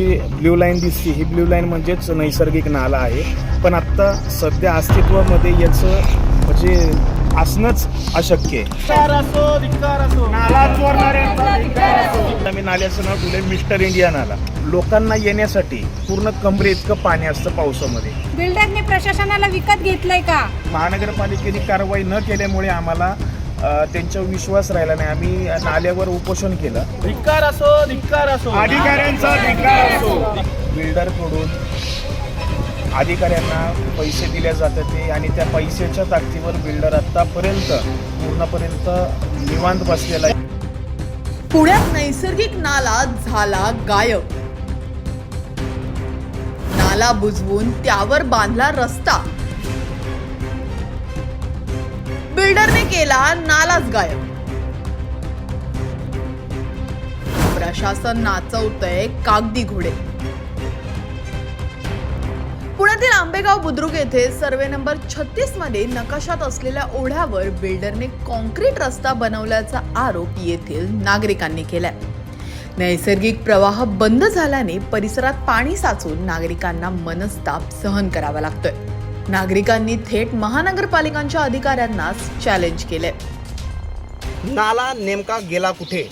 जी blue line दिसते ही blue line म्हणजेच नैसर्गिक नाला आहे. पण आत्ता सध्या अस्तित्वामध्ये याचं म्हणजे असणंच अशक्य आहे. आम्ही नाल्याचं नाव ठेवलंय मिस्टर इंडिया नाला. लोकांना येण्यासाठी पूर्ण कमरे इतकं पाणी असतं पावसामध्ये. बिल्डरने प्रशासनाला विकत घेतलंय का? महानगरपालिकेने कारवाई न केल्यामुळे आम्हाला त्यांच्यावर विश्वास राहिला नाही. आम्ही नाल्यावर उपोषण केलं. धिक्कार असो धिक्कार असो. अधिकाऱ्यांचा धिक्कार असो. बिल्डरकडून अधिकाऱ्यांना पैसे दिले जातात ते आणि त्या पैशाच्या ताकदीवर बिल्डर आतापर्यंत पूर्णपर्यंत निवांत बसलेला आहे. पुण्यात नैसर्गिक नाला झाला गायब. नाला बुजवून त्यावर बांधला रस्ता. बिल्डरने केला नालाच गायब. प्रशासन नाचवतंय कागदी घोडे. पुण्यातील आंबेगाव बुद्रुक येथे सर्वे नंबर छत्तीसमध्ये नकाशात असलेल्या ओढ्यावर बिल्डरने कॉन्क्रीट रस्ता बनवल्याचा आरोप येथील नागरिकांनी केलाय. नैसर्गिक प्रवाह बंद झाल्याने परिसरात पाणी साचून नागरिकांना मनस्ताप सहन करावा लागतोय. नागरिकांनी थेट महानगरपालिकांच्या अधिकाऱ्यांनाच चॅलेंज केले नाला नेमका गेला कुठे?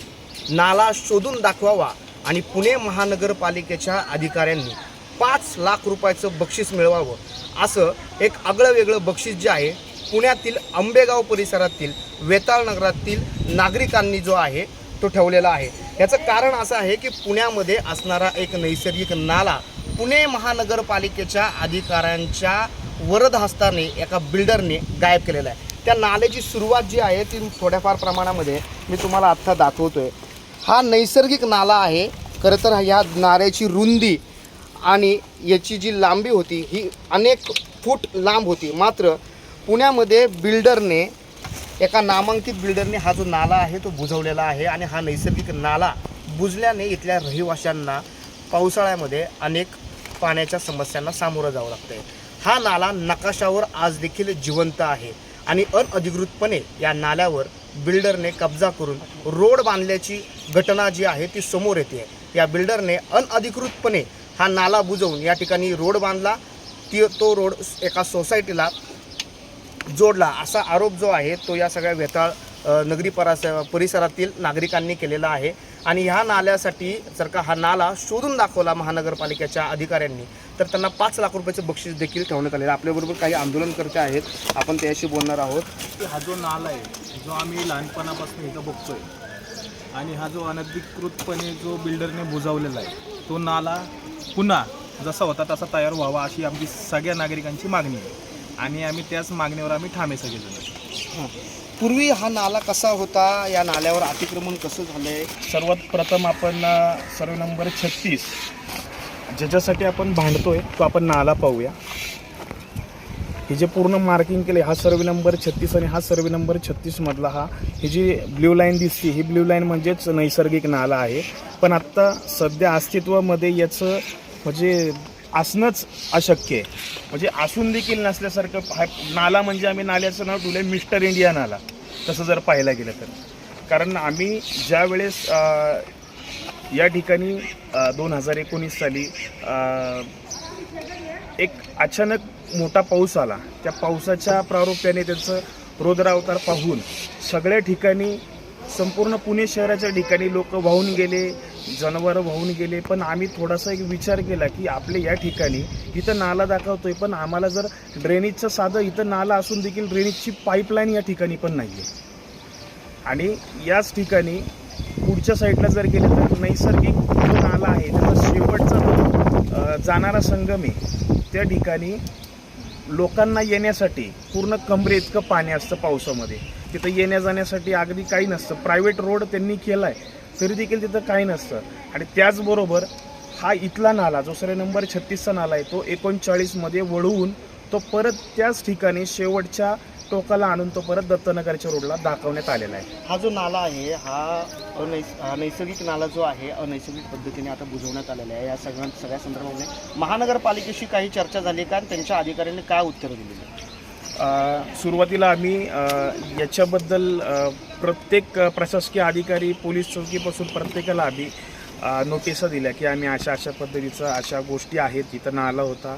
नाला शोधून दाखवावा आणि पुणे महानगरपालिकेच्या अधिकाऱ्यांनी पाच लाख रुपयाचं बक्षीस मिळवावं असं एक आगळं वेगळं बक्षीस जे आहे पुण्यातील आंबेगाव परिसरातील वेताळ नगरातील नागरिकांनी जो आहे तो ठेवलेला आहे. याचं कारण असं आहे की पुण्यामध्ये असणारा एक नैसर्गिक नाला पुणे महानगरपालिकेच्या अधिकाऱ्यांच्या वरद हस्ताने एका बिल्डरने गायब केलेला आहे. त्या नाल्याची सुरुवात जी आहे ती थोड्याफार प्रमाणामध्ये मी तुम्हाला आत्ता दाखवतो आहे हा नैसर्गिक नाला आहे. खरं तर ह्या नाल्याची रुंदी आणि याची जी लांबी होती ही अनेक फूट लांब होती. मात्र पुण्यामध्ये बिल्डरने एका नामांकित बिल्डरने हा जो नाला आहे तो बुजवलेला आहे आणि हा नैसर्गिक नाला बुजल्याने इथल्या रहिवाशांना पावसाळ्यामध्ये अनेक पाण्याच्या समस्यांना सामोरं जावं लागतं आहे हा नाला नकाशावर आज देखील जिवंत आहे. आणि अनअधिकृतपणे या नाल्यावर बिल्डरने कब्जा करून रोड बांधल्याची घटना जी आहे ती समोर येते. या बिल्डरने अनअधिकृतपणे हा नाला बुजवून या ठिकाणी रोड बांधला. ती तो रोड एका सोसायटीला जोडला. असा आरोप जो आहे तो या सगळ्या वेताळ नगरी परास परिसरातील नागरिकांनी केलेला आहे. आणि ह्या नाल्यासाठी जर का हा नाला शोधून दाखवला महानगरपालिकेच्या अधिकाऱ्यांनी तर त्यांना पाच लाख रुपयाचं बक्षीस देखील ठेवण्यात आलेलं आपल्याबरोबर काही आंदोलनकर्ते आहेत. आपण त्याशी बोलणार आहोत. की हा जो नाला आहे जो आम्ही लहानपणापासून इथं बघतोय आणि हा जो अनधिकृतपणे जो बिल्डरने बुजवलेला आहे तो नाला पुन्हा जसा होता तसा तयार व्हावा अशी आमची सगळ्या नागरिकांची मागणी आहे. आणि आम्ही त्याच मागणीवर आम्ही ठामे सगळेजण पूर्वी हा नाला कसा होता? या नाल्यावर अतिक्रमण कसं झालं आहे सर्वात प्रथम आपण सर्व नंबर छत्तीस ज्याच्यासाठी आपण भांडतोय तो आपण नाला पाहूया. हे जे पूर्ण मार्किंग केले हा सर्वे नंबर छत्तीस आणि हा सर्वे नंबर छत्तीसमधला हा ही जी ब्ल्यू लाईन दिसते ही ब्ल्यू लाईन म्हणजेच नैसर्गिक नाला आहे. पण आत्ता सध्या अस्तित्वामध्ये याचं म्हणजे असणंच अशक्य आहे. म्हणजे असून देखील नसल्यासारखं हा नाला म्हणजे आम्ही नाल्याचं नाव ठेवलं आहे मिस्टर इंडिया नाला. तसं जर पाहायला गेलं तर. कारण आम्ही ज्या वेळेस या ठिकाणी दोन हजार एकोणीस साली एक अचानक मोठा पाऊस आला. त्या पावसाच्या प्रारूप्याने त्याचं रुद्रावतार पाहून सगळ्या ठिकाणी संपूर्ण पुणे शहराच्या ठिकाणी लोक वाहून गेले जनावरं वाहून गेले पण आम्ही थोडासा एक विचार केला की आपले या ठिकाणी इथं नाला दाखवतोय पण आम्हाला जर ड्रेनेजचं साधं इथं नाला असून देखील ड्रेनेजची पाईपलाईन या ठिकाणी पण नाही आहे आणि याच ठिकाणी पुढच्या साईडला जर गेले तर नैसर्गिक जो नाला आहे त्याचा शेवटचा जो जाणारा संगम आहे त्या ठिकाणी लोकांना येण्यासाठी पूर्ण कमरे इतकं पाणी असतं पावसामध्ये. तिथं येण्या जाण्यासाठी अगदी काही नसतं. प्रायव्हेट रोड त्यांनी केला आहे तरी देखील तिथं काही नसतं. आणि त्याचबरोबर हा इथला नाला जो सरे नंबर छत्तीसचा नाला आहे तो एकोणचाळीसमध्ये वळवून तो परत त्याच ठिकाणी शेवटच्या टोकाला आणून तो परत दत्तनगरच्या रोडला दाखवण्यात आलेला आहे. हा जो नाला आहे हा अनैस हा नैसर्गिक नाला जो आहे अनैसर्गिक पद्धतीने आता बुजवण्यात आलेला आहे. या सगळ्या सगळ्या संदर्भामध्ये महानगरपालिकेशी काही चर्चा झाली कारण त्यांच्या अधिकाऱ्यांनी काय उत्तर दिलेली सुरुवातीला आम्ही याच्याबद्दल प्रत्येक प्रशासकीय अधिकारी पोलीस चौकीपासून प्रत्येकाला आम्ही नोटिसा दिल्या की आम्ही अशा अशा पद्धतीचं अशा गोष्टी आहेत तिथं नाला होता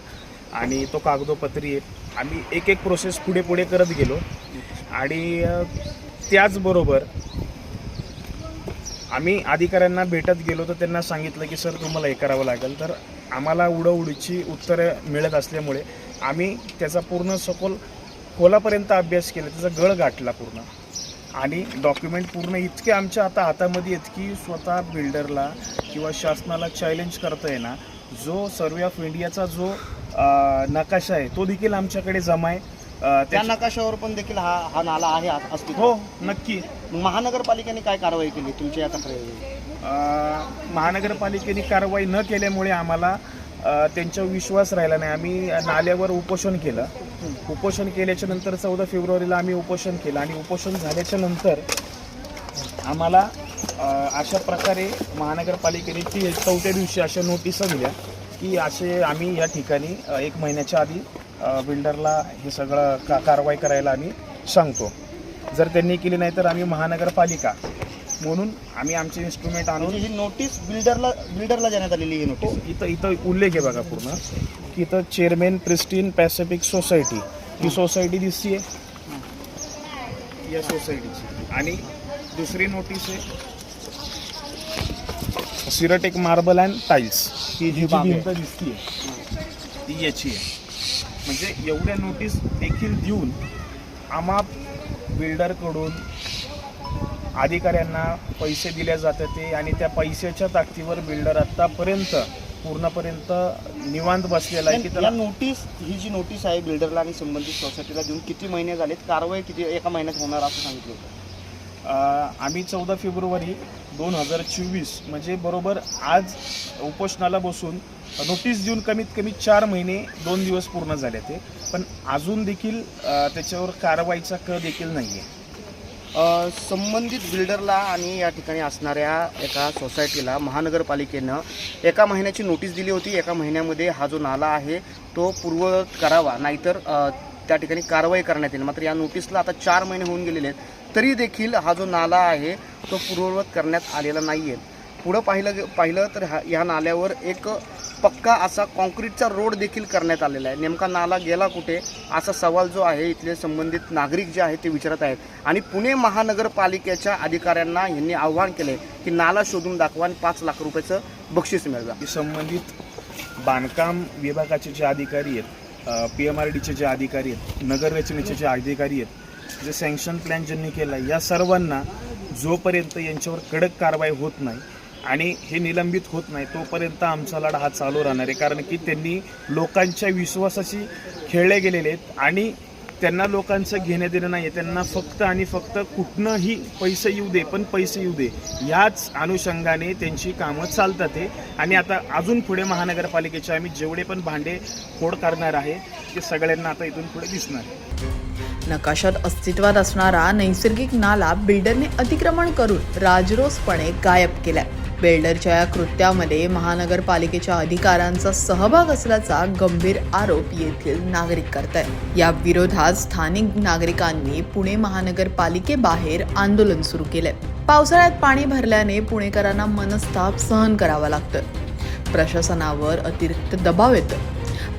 आणि तो कागदोपत्री आहे. आम्ही एक एक प्रोसेस पुढे पुढे करत गेलो आणि त्याचबरोबर आम्ही अधिकाऱ्यांना भेटत गेलो तर त्यांना सांगितलं की सर तुम्हाला हे करावं लागेल. तर आम्हाला उडवडीची उत्तरं मिळत असल्यामुळे आम्ही त्याचा पूर्ण सखोल खोलापर्यंत अभ्यास केला त्याचा गळ गाठला पूर्ण. आणि डॉक्युमेंट पूर्ण इतके आमच्या आता हातामध्ये आहेत की स्वतः बिल्डरला किंवा शासनाला चॅलेंज करता येणार जो सर्वे ऑफ इंडियाचा जो नकाशा आहे तो देखील आमच्याकडे जमा आहे. त्या नकाशावर पण देखील हा हा नाला आहे अस्तित्व. हो नक्की. महानगरपालिकेने काय कारवाई केली तुमच्या या तक्रारी महानगरपालिकेने कारवाई न केल्यामुळे आम्हाला त्यांच्यावर विश्वास राहिला नाही. आम्ही नाल्यावर उपोषण केलं. उपोषण केल्याच्यानंतर चौदा फेब्रुवारीला आम्ही उपोषण केलं. आणि उपोषण झाल्याच्यानंतर आम्हाला अशा प्रकारे महानगरपालिकेने ती चौथ्या दिवशी अशा नोटिसा दिल्या की असे आम्ही या ठिकाणी एक महिन्याच्या आधी बिल्डरला हे सगळं का कारवाई करायला आम्ही सांगतो. जर त्यांनी केली नाही तर आम्ही महानगरपालिका म्हणून आम्ही आमचे इन्स्ट्रुमेंट आणून म्हणजे ही नोटीस बिल्डरला बिल्डरला देण्यात आलेली ही हो नोटीस इथं इथं उल्लेख आहे बघा पूर्ण की इथं चेअरमॅन प्रिस्टीन पॅसिफिक सोसायटी ही सोसायटी दिसतीये. या सोसायटीची आणि दुसरी नोटीस आहे सिरटेक मार्बल अँड टाईल्स ही जी. भिंत दिसतीये. ती याची आहे. म्हणजे एवढ्या नोटीस देखील देऊन आम्हा बिल्डरकडून अधिकाऱ्यांना पैसे दिले जातात ते आणि त्या पैशाच्या ताकदीवर बिल्डर आतापर्यंत पूर्णपर्यंत निवांत बसलेला आहे की त्याला नोटीस ही जी नोटीस आहे बिल्डरला आणि संबंधित सोसायटीला देऊन किती महिने झालेत कारवाई किती एका महिन्यात होणार असं सांगितलं होतं. आम्ही चौदा फेब्रुवारी दोन हजार चोवीस म्हणजे बरोबर आज उपोषणाला बसून नोटीस देऊन कमीत कमी चार महिने दोन दिवस पूर्ण झाले ते. पण अजून देखील त्याच्यावर कारवाईचा क देखील नाही आहे संबंधित बिल्डरला आणि या ठिकाणी असणाऱ्या एका सोसायटीला महानगरपालिकेनं एका महिन्याची नोटीस दिली होती. एका महिन्यामध्ये हा जो नाला आहे तो पूर्ववत करावा. नाहीतर त्या ठिकाणी कारवाई करण्यात येईल. मात्र या नोटीसला आता चार महिने होऊन गेलेले आहेत. तरी देखील हा जो नाला आहे तो पूर्ववत करण्यात आलेला नाही आहे पुढं पाहिलं पाहिलं तर हा या नाल्यावर एक पक्का असा कॉन्क्रीटचा रोड देखील करण्यात आलेला आहे. नेमका नाला गेला कुठे? असा सवाल जो आहे इथले संबंधित नागरिक जे आहेत ते विचारत आहेत. आणि पुणे महानगरपालिकेच्या अधिकाऱ्यांना यांनी आव्हान केले की नाला शोधून दाखवा आणि पाच लाख रुपयाचं बक्षीस मिळवा. संबंधित बांधकाम विभागाचे जे अधिकारी आहेत पी एम आर डीचे जे अधिकारी आहेत नगर रचनेचे जे अधिकारी आहेत जे सँक्शन प्लॅन ज्यांनी केला आहे या सर्वांना जोपर्यंत यांच्यावर कडक कारवाई होत नाही आणि हे निलंबित होत नाही तोपर्यंत आमचा लढा हा चालू राहणार आहे. कारण की त्यांनी लोकांच्या विश्वासाशी खेळले गेलेले आहेत आणि त्यांना लोकांचं घेणं देणं नाही आहे त्यांना फक्त आणि फक्त कुठनंही पैसे येऊ दे पण पैसे येऊ दे. याच अनुषंगाने त्यांची कामं चालतात आहे आणि आता अजून पुढे महानगरपालिकेचे आम्ही जेवढे पण भांडे फोड करणार आहे ते सगळ्यांना आता इथून पुढे दिसणार आहे. नकाशात अस्तित्वात असणारा नैसर्गिक नाला बिल्डरने अतिक्रमण करून राजरोसपणे गायब केलाय. बिल्डरच्या या कृत्यामध्ये महानगरपालिकेच्या अधिकाऱ्यांचा सहभाग असल्याचा गंभीर आरोप येथील नागरिक करतायत या विरोधात स्थानिक नागरिकांनी पुणे महानगरपालिकेबाहेर आंदोलन सुरू केलंय पावसाळ्यात पाणी भरल्याने पुणेकरांना मनस्ताप सहन करावा लागतं प्रशासनावर अतिरिक्त दबाव येतो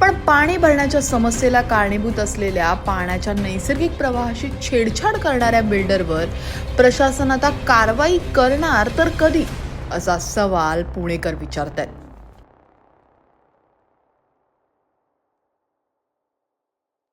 पण पाणी भरण्याच्या समस्येला कारणीभूत असलेल्या पाण्याच्या नैसर्गिक प्रवाहाशी छेडछाड करणाऱ्या बिल्डरवर प्रशासन आता कारवाई करणार तर कधी? असा सवाल पुणेकर विचारत आहेत